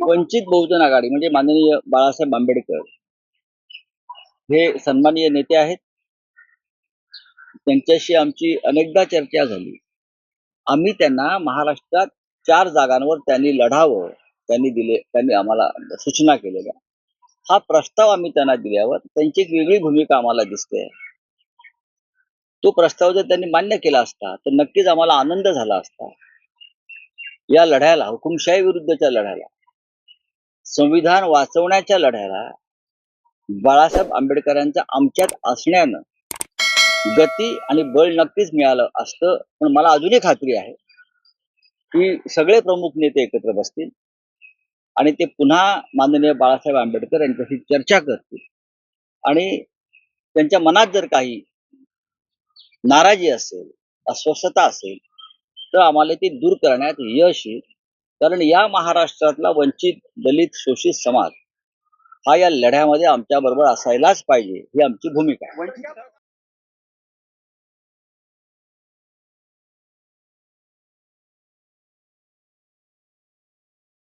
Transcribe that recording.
वंचित बहुजन आघाडी म्हणजे माननीय बाळासाहेब आंबेडकर हे सन्माननीय नेते आहेत. त्यांच्याशी आमची अनेकदा चर्चा झाली. आम्ही त्यांना महाराष्ट्रात चार जागांवर त्यांनी लढावं त्यांनी दिले त्यांनी आम्हाला सूचना केलेल्या. हा प्रस्ताव आम्ही त्यांना दिल्यावर त्यांची एक वेगळी भूमिका आम्हाला दिसते. तो प्रस्ताव जर त्यांनी मान्य केला असता तर नक्कीच आम्हाला आनंद झाला असता. या लढ्याला हुकुमशाही विरुद्धच्या लढ्याला संविधान वाचवण्याच्या लढ्याला बाळासाहेब आंबेडकरांच्या आमच्यात असण्यानं गती आणि बळ नक्कीच मिळालं असतं पण मला अजूनही खात्री आहे की सगळे प्रमुख नेते एकत्र बसतील आणि ते पुन्हा माननीय बाळासाहेब आंबेडकर यांच्याशी चर्चा करतील. आणि त्यांच्या मनात जर काही नाराजी असेल अस्वस्थता असेल तर आम्हाला ती दूर करण्यात यश येईल. कारण या महाराष्ट्रातला वंचित दलित शोषित समाज हा या लढ्यामध्ये आमच्या बरोबर असायलाच पाहिजे ही आमची भूमिका आहे.